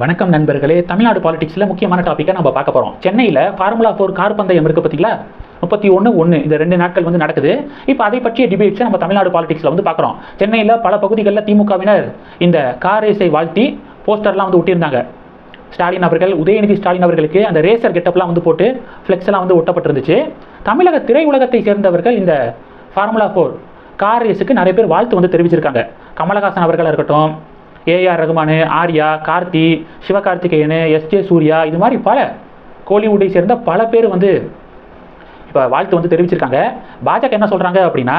வணக்கம் நண்பர்களே. தமிழ்நாடு பாலிடிக்ஸில் முக்கியமான டாப்பிக்காக நம்ம பார்க்க போகிறோம் சென்னையில் ஃபார்முலா ஃபோர் கார் பந்தயம் இருக்குது பார்த்தீங்களா முப்பத்தி ஒன்று ஒன்று இந்த ரெண்டு நாட்கள் வந்து நடக்குது. இப்போ அதை பற்றிய டிபேட்ஸை நம்ம தமிழ்நாடு பாலிடிக்ஸில் வந்து பார்க்குறோம். சென்னையில் பல பகுதிகளில் திமுகவினர் இந்த கார் ரேஸை வாழ்த்தி போஸ்டர்லாம் வந்து ஒட்டியிருந்தாங்க. ஸ்டாலின் அவர்கள் உதயநிதி ஸ்டாலின் அவர்களுக்கு அந்த ரேசர் கெட்டப்லாம் வந்து போட்டு ஃப்ளெக்ஸ்லாம் வந்து ஒட்டப்பட்டிருந்துச்சு. தமிழக திரையுலகத்தை சேர்ந்தவர்கள் இந்த ஃபார்முலா ஃபோர் கார் ரேஸுக்கு நிறைய பேர் வாழ்த்து வந்து தெரிவிச்சிருக்காங்க. கமலஹாசன் அவர்களாக இருக்கட்டும் A R Rahman Arya Karthi Sivakarthikeyan S J Suryah இது மாதிரி பல கோலிவுட்டை சேர்ந்த பல பேர் வந்து இப்போ வாழ்த்து வந்து தெரிவிச்சிருக்காங்க. பாஜக என்ன சொல்கிறாங்க அப்படின்னா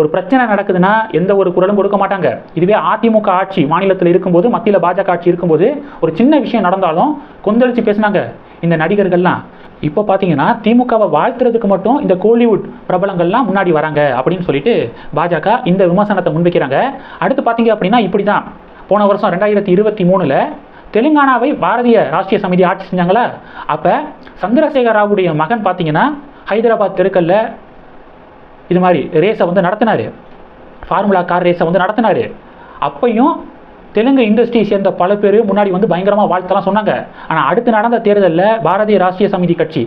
ஒரு பிரச்சனை நடக்குதுன்னா எந்த ஒரு குரலும் கொடுக்க மாட்டாங்க. இதுவே அதிமுக ஆட்சி மாநிலத்தில் இருக்கும்போது மத்தியில் பாஜக ஆட்சி இருக்கும்போது ஒரு சின்ன விஷயம் நடந்தாலும் கொந்தளிச்சு பேசினாங்க இந்த நடிகர்கள்லாம். இப்போ பார்த்தீங்கன்னா திமுகவை வாழ்த்துறதுக்கு மட்டும் இந்த கோலிவுட் பிரபலங்கள்லாம் முன்னாடி வராங்க அப்படின்னு சொல்லிட்டு பாஜக இந்த விமர்சனத்தை முன்வைக்கிறாங்க. அடுத்து பார்த்தீங்க அப்படின்னா இப்படி தான் போன வருஷம் ரெண்டாயிரத்தி இருபத்தி மூணில் தெலுங்கானாவை பாரதிய ராஷ்டிரிய சமிதி ஆட்சி செஞ்சாங்களா அப்போ சந்திரசேகர ராவுடைய மகன் பார்த்தீங்கன்னா ஹைதராபாத் தெருக்கல்ல இது மாதிரி ரேஸை வந்து நடத்தினார். ஃபார்முலா கார் ரேஸை வந்து நடத்தினார். அப்பையும் தெலுங்கு இண்டஸ்ட்ரி சேர்ந்த பல பேர் முன்னாடி வந்து பயங்கரமாக வாழ்த்தெல்லாம் சொன்னாங்க. ஆனால் அடுத்து நடந்த தேர்தலில் பாரதிய ராஷ்டிரிய சமிதி கட்சி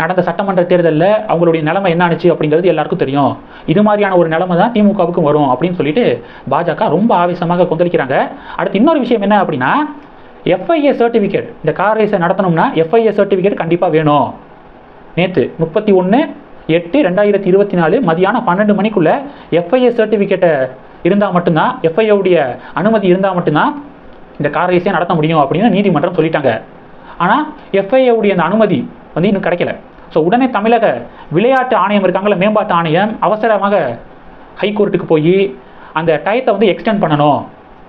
நடந்த சட்டமன்ற தேர்தலில் அவங்களுடைய நிலைமை என்ன அப்படிங்கிறது எல்லாருக்கும் தெரியும். இது மாதிரியான ஒரு நிலைமை தான் திமுகவுக்கும் வரும் அப்படின்னு சொல்லிட்டு பாஜக ரொம்ப ஆவேசமாக கொந்தளிக்கிறாங்க. அடுத்து இன்னொரு விஷயம் என்ன அப்படின்னா எஃப்ஐஏ சர்டிஃபிகேட் இந்த கார் ரேஸை நடத்தணும்னா எஃப்ஐஏ சர்டிஃபிகேட் கண்டிப்பாக வேணும். நேற்று முப்பத்தி ஒன்று எட்டு ரெண்டாயிரத்தி இருபத்தி நாலு மதியானம் பன்னெண்டு மணிக்குள்ளே எஃப்ஐஏ சர்டிஃபிகேட்டை இருந்தால் மட்டும்தான் எஃப்ஐஏவுடைய அனுமதி இருந்தால் மட்டும்தான் இந்த கார் ரேஸே நடத்த முடியும் அப்படின்னு நீதிமன்றம் சொல்லிட்டாங்க. ஆனால் எஃப்ஐஏவுடைய அந்த அனுமதி வந்து இன்னும் கிடைக்கல. ஸோ உடனே தமிழக விளையாட்டு ஆணையம் இருக்காங்களே மேம்பாட்டு ஆணையம் அவசரமாக ஹைகோர்ட்டுக்கு போய் அந்த டயத்தை வந்து எக்ஸ்டெண்ட் பண்ணணும்.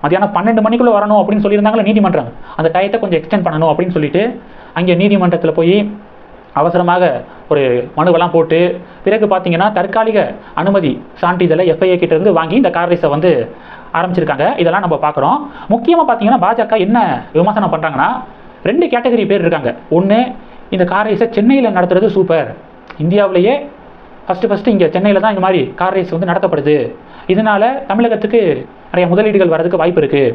மதியானம் பன்னெண்டு மணிக்குள்ளே வரணும் அப்படின்னு சொல்லியிருந்தாங்களே நீதிமன்றம். அந்த டயத்தை கொஞ்சம் எக்ஸ்டெண்ட் பண்ணணும் அப்படின்னு சொல்லிட்டு அங்கே நீதிமன்றத்தில் போய் அவசரமாக ஒரு மனுவெல்லாம் போட்டு பிறகு பார்த்தீங்கன்னா தற்காலிக அனுமதி சான்றிதழை எஃப்ஐஏ கிட்டேருந்து வாங்கி இந்த கார் ரேஸை வந்து ஆரம்பிச்சிருக்காங்க. இதெல்லாம் நம்ம பார்க்குறோம் முக்கியமாக பார்த்தீங்கன்னா பாஜக என்ன விமர்சனம் பண்ணுறாங்கன்னா ரெண்டு கேட்டகரி பேர் இருக்காங்க. ஒன்று இந்த கார் ரேஸை சென்னையில் நடத்துறது சூப்பர் இந்தியாவிலேயே ஃபஸ்ட்டு ஃபஸ்ட்டு இங்கே சென்னையில் தான் இந்த மாதிரி கார் ரேஸ் வந்து நடத்தப்படுது. இதனால் தமிழகத்துக்கு நிறைய முதலீடுகள் வர்றதுக்கு வாய்ப்பு இருக்குது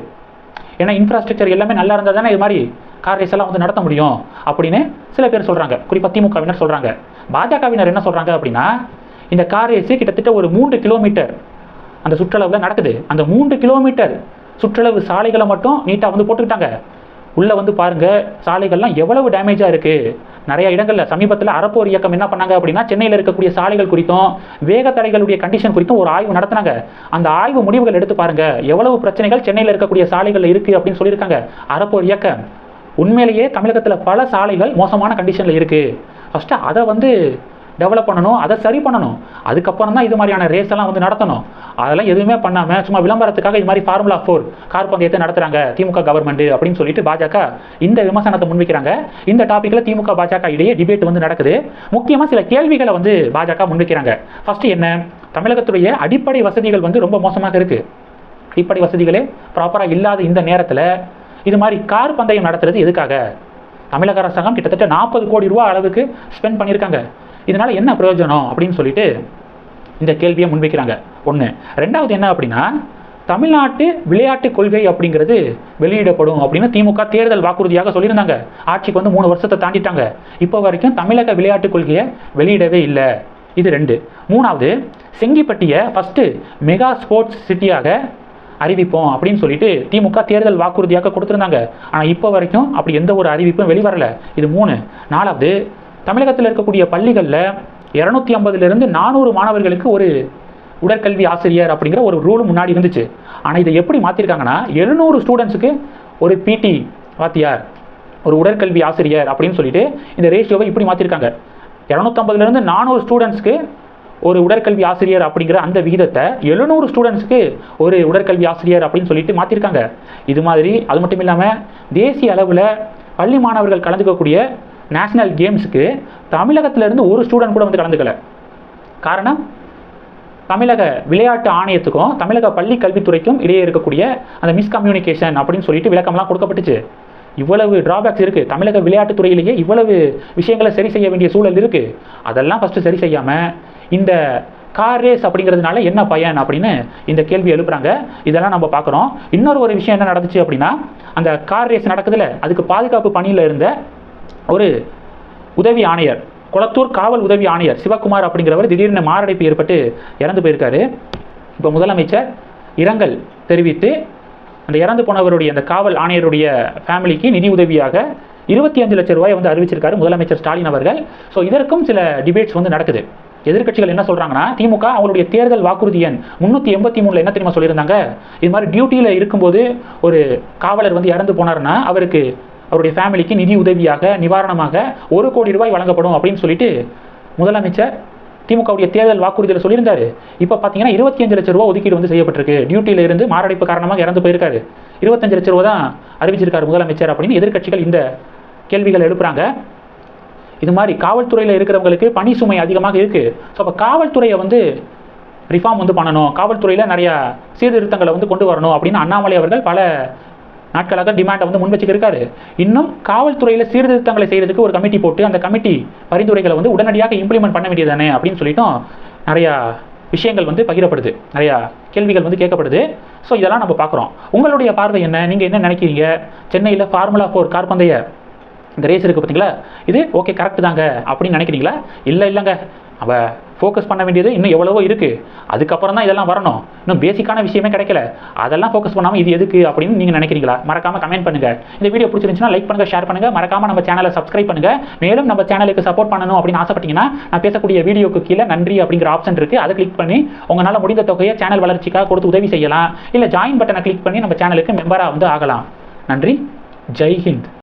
ஏன்னா இன்ஃப்ராஸ்ட்ரக்சர் எல்லாமே நல்லா இருந்தால் தானே இது மாதிரி கார் ரேஸ் எல்லாம் வந்து நடத்த முடியும் அப்படின்னு சில பேர் சொல்கிறாங்க குறிப்பாக திமுகவினர் சொல்கிறாங்க பாஜகவினர் என்ன சொல்கிறாங்க அப்படின்னா இந்த கார் ரேஸு கிட்டத்தட்ட ஒரு மூன்று கிலோமீட்டர் அந்த சுற்றளவில் நடக்குது. அந்த மூன்று கிலோமீட்டர் சுற்றளவு சாலைகளை மட்டும் நீட்டாக வந்து போட்டுக்கிட்டாங்க. உள்ளே வந்து பாருங்கள் சாலைகள்லாம் எவ்வளவு டேமேஜாக இருக்குது நிறைய இடங்களில் சமீபத்தில் அறப்போர் இயக்கம் என்ன பண்ணாங்க அப்படின்னா சென்னையில் இருக்கக்கூடிய சாலைகள் குறித்தும் வேகத்தடைகளுடைய கண்டிஷன் குறித்தும் ஒரு ஆய்வு நடத்தினாங்க. அந்த ஆய்வு முடிவுகள் எடுத்து பாருங்கள் எவ்வளவு பிரச்சனைகள் சென்னையில் இருக்கக்கூடிய சாலைகளில் இருக்குது அப்படின்னு சொல்லியிருக்காங்க. அறப்போர் இயக்கம். உண்மையிலேயே தமிழகத்தில் பல சாலைகள் மோசமான கண்டிஷனில் இருக்குது ஃபஸ்ட்டு அதை வந்து டெவலப் பண்ணணும் அதை சரி பண்ணணும். அதுக்கப்புறம் தான் இது மாதிரியான ரேஸ் எல்லாம் வந்து நடத்தணும். அதெல்லாம் எதுவுமே பண்ணாமல் சும்மா விளம்பரத்துக்காக இது மாதிரி ஃபார்முலா ஃபோர் கார் பந்தயத்தை நடத்துகிறாங்க திமுக கவர்மெண்ட் அப்படின்னு சொல்லிட்டு பாஜக இந்த விமர்சனத்தை முன்வைக்கிறாங்க. இந்த டாப்பிக்கில் திமுக பாஜக இடையே டிபேட் வந்து நடக்குது. முக்கியமாக சில கேள்விகளை வந்து பாஜக முன்வைக்கிறாங்க. ஃபஸ்ட்டு என்ன? தமிழகத்துடைய அடிப்படை வசதிகள் வந்து ரொம்ப மோசமாக இருக்குது அடிப்படை வசதிகளே ப்ராப்பராக இல்லாத இந்த நேரத்தில் இது மாதிரி கார் பந்தயம் நடத்துறது எதுக்காக? தமிழக அரசாங்கம் கிட்டத்தட்ட நாற்பது கோடி ரூபா அளவுக்கு ஸ்பெண்ட் பண்ணியிருக்காங்க. இதனால் என்ன பிரயோஜனம் அப்படின்னு சொல்லிட்டு இந்த கேள்வியை முன்வைக்கிறாங்க. ஒன்று ரெண்டாவது என்ன அப்படின்னா தமிழ்நாட்டு விளையாட்டு கொள்கை அப்படிங்கிறது வெளியிடப்படும் அப்படின்னு திமுக தேர்தல் வாக்குறுதியாக சொல்லியிருந்தாங்க. ஆட்சிக்கு வந்து மூணு வருஷத்தை தாண்டிட்டாங்க. இப்போ வரைக்கும் தமிழக விளையாட்டு கொள்கையை வெளியிடவே இல்லை. இது ரெண்டு. மூணாவது செங்கிப்பட்டியை ஃபஸ்ட்டு மெகா ஸ்போர்ட்ஸ் சிட்டியாக அறிவிப்போம் அப்படின்னு சொல்லிட்டு திமுக தேர்தல் வாக்குறுதியாக கொடுத்துருந்தாங்க. ஆனால் இப்போ வரைக்கும் அப்படி எந்த ஒரு அறிவிப்பும் வெளிவரல. இது மூணு. நாலாவது தமிழகத்தில் இருக்கக்கூடிய பள்ளிகளில் இரநூத்தி ஐம்பதுலேருந்து நானூறு மாணவர்களுக்கு ஒரு உடற்கல்வி ஆசிரியர் அப்படிங்கிற ஒரு ரூல் முன்னாடி இருந்துச்சு. ஆனால் இதை எப்படி மாற்றிருக்காங்கன்னா எழுநூறு ஸ்டூடெண்ட்ஸுக்கு ஒரு பிடி வாத்தியார் ஒரு உடற்கல்வி ஆசிரியர் அப்படின்னு சொல்லிட்டு இந்த ரேஷியோவை இப்படி மாற்றிருக்காங்க இரநூத்தம்பதுலேருந்து நானூறு ஸ்டூடெண்ட்ஸ்க்கு ஒரு உடற்கல்வி ஆசிரியர் அப்படிங்கிற அந்த விகிதத்தை எழுநூறு ஸ்டூடெண்ட்ஸுக்கு ஒரு உடற்கல்வி ஆசிரியர் அப்படின்னு சொல்லிட்டு மாற்றிருக்காங்க இது மாதிரி அது மட்டும் இல்லாமல் தேசிய அளவில் பள்ளி மாணவர்கள் கலந்துக்கக்கூடிய நேஷ்னல் கேம்ஸுக்கு தமிழகத்திலேருந்து ஒரு ஸ்டூடெண்ட் கூட வந்து கலந்துக்கல. காரணம்? தமிழக விளையாட்டு ஆணையத்துக்கும் தமிழக பள்ளி கல்வித்துறைக்கும் இடையே இருக்கக்கூடிய அந்த மிஸ்கம்யூனிகேஷன் அப்படின்னு சொல்லிட்டு விளக்கம்லாம் கொடுக்கப்பட்டுச்சு. இவ்வளவு டிராபேக்ஸ் இருக்குது தமிழக விளையாட்டுத்துறையிலேயே இவ்வளவு விஷயங்களை சரி செய்ய வேண்டிய சூழல் இருக்குது அதெல்லாம் ஃபஸ்ட்டு சரி செய்யாமல் இந்த கார் ரேஸ் அப்படிங்கிறதுனால என்ன பயன் அப்படின்னு இந்த கேள்வி எழுப்புறாங்க. இதெல்லாம் நம்ம பார்க்குறோம். இன்னொரு ஒரு விஷயம் என்ன நடந்துச்சு அப்படின்னா அந்த கார் ரேஸ் நடக்குதுல அதுக்கு பாதுகாப்பு பணியில் இருந்த ஒரு உதவி ஆணையர் குளத்தூர் காவல் உதவி ஆணையர் சிவகுமார் அப்படிங்கிறவர் திடீர்னு மாரடைப்பு ஏற்பட்டு இறந்து போயிருக்காரு. இப்போ முதலமைச்சர் இரங்கல் தெரிவித்து அந்த இறந்து போனவருடைய அந்த காவல் ஆணையருடைய ஃபேமிலிக்கு நிதி உதவியாக இருபத்தி அஞ்சு லட்சம் ரூபாய் வந்து அறிவிச்சிருக்காரு முதலமைச்சர் ஸ்டாலின் அவர்கள். ஸோ இதற்கும் சில டிபேட்ஸ் வந்து நடக்குது. எதிர்க்கட்சிகள் என்ன சொல்கிறாங்கன்னா திமுக அவங்களுடைய தேர்தல் வாக்குறுதி எண் முந்நூற்றி எண்பத்தி மூணில் என்ன தெரியுமா சொல்லியிருந்தாங்க? இது மாதிரி டியூட்டியில் இருக்கும்போது ஒரு காவலர் வந்து இறந்து போனாருன்னா அவருக்கு அவருடைய ஃபேமிலிக்கு நிதி உதவியாக நிவாரணமாக ஒரு கோடி ரூபாய் வழங்கப்படும் அப்படின்னு சொல்லிட்டு முதலமைச்சர் திமுகவுடைய தேர்தல் வாக்குறுதியில் சொல்லியிருந்தாரு. இப்போ பார்த்தீங்கன்னா இருபத்தி அஞ்சு லட்ச ரூபா ஒதுக்கீடு வந்து செய்யப்பட்டிருக்கு. டியூட்டியில் இருந்து மாரடைப்பு காரணமாக இறந்து போயிருக்காரு. இருபத்தஞ்சு லட்ச ரூபா தான் அறிவிச்சிருக்காரு முதலமைச்சர் அப்படின்னு எதிர்கட்சிகள் இந்த கேள்விகள் எழுப்புறாங்க. இது மாதிரி காவல்துறையில் இருக்கிறவங்களுக்கு பணி சுமை அதிகமாக இருக்குது ஸோ அப்போ காவல்துறையை வந்து ரிஃபார்ம் வந்து பண்ணணும். காவல்துறையில் நிறையா சீர்திருத்தங்களை வந்து கொண்டு வரணும் அப்படின்னு அண்ணாமலை அவர்கள் பல நாட்களாக டிமாண்டை வந்து முன் வச்சுக்கிருக்காரு. இன்னும் காவல்துறையில் சீர்திருத்தங்களை செய்யறதுக்கு ஒரு கமிட்டி போட்டு அந்த கமிட்டி பரிந்துரைகளை வந்து உடனடியாக இம்ப்ளிமெண்ட் பண்ண வேண்டியதானே அப்படின்னு சொல்லிட்டும் நிறையா விஷயங்கள் வந்து பகிரப்படுது. நிறையா கேள்விகள் வந்து கேட்கப்படுது. ஸோ இதெல்லாம் நம்ம பார்க்குறோம். உங்களுடைய பார்வை என்ன? நீங்கள் என்ன நினைக்கிறீங்க? சென்னையில் ஃபார்முலா ஃபோர் கார் பந்தய இந்த ரேஸ் இருக்குது பார்த்தீங்களா? இது ஓகே கரெக்ட் தாங்க அப்படின்னு நினைக்கிறீங்களா? இல்லை இல்லைங்க. அவ ஃபோக்கஸ் பண்ண வேண்டியது இன்னும் எவ்வளவோ இருக்குது அதுக்கப்புறம் தான் இதெல்லாம் வரணும். இன்னும் பேசிக்கான விஷயமே கிடைக்கல. அதெல்லாம் ஃபோக்கஸ் பண்ணாமல் இது எதுக்கு அப்படின்னு நீங்கள் நினைக்கிறீங்களா? மறக்காமல் கமெண்ட் பண்ணுங்கள் இந்த வீடியோ பிடிச்சிருந்துச்சுன்னா லைக் பண்ணுங்கள் ஷேர் பண்ணுங்கள் மறக்காமல் நம்ம சேனலை சப்ஸ்கிரைப் பண்ணுங்கள் மேலும் நம்ம சேனலுக்கு சப்போர்ட் பண்ணணும் அப்படின்னு ஆசைப்பட்டீங்கன்னா நான் பேசக்கூடிய வீடியோக்கு கீழே நன்றி அப்படிங்கிற ஆப்ஷன் இருக்குது அதை கிளிக் பண்ணி உங்களால் முடிந்த தொகையை சேனல் வளர்ச்சிக்காக கொடுத்து உதவி செய்யலாம். இல்லை ஜாயின் பட்டனை கிளிக் பண்ணி நம்ம சேனலுக்கு மெம்பராக வந்து ஆகலாம். நன்றி. ஜெய் ஹிந்த்.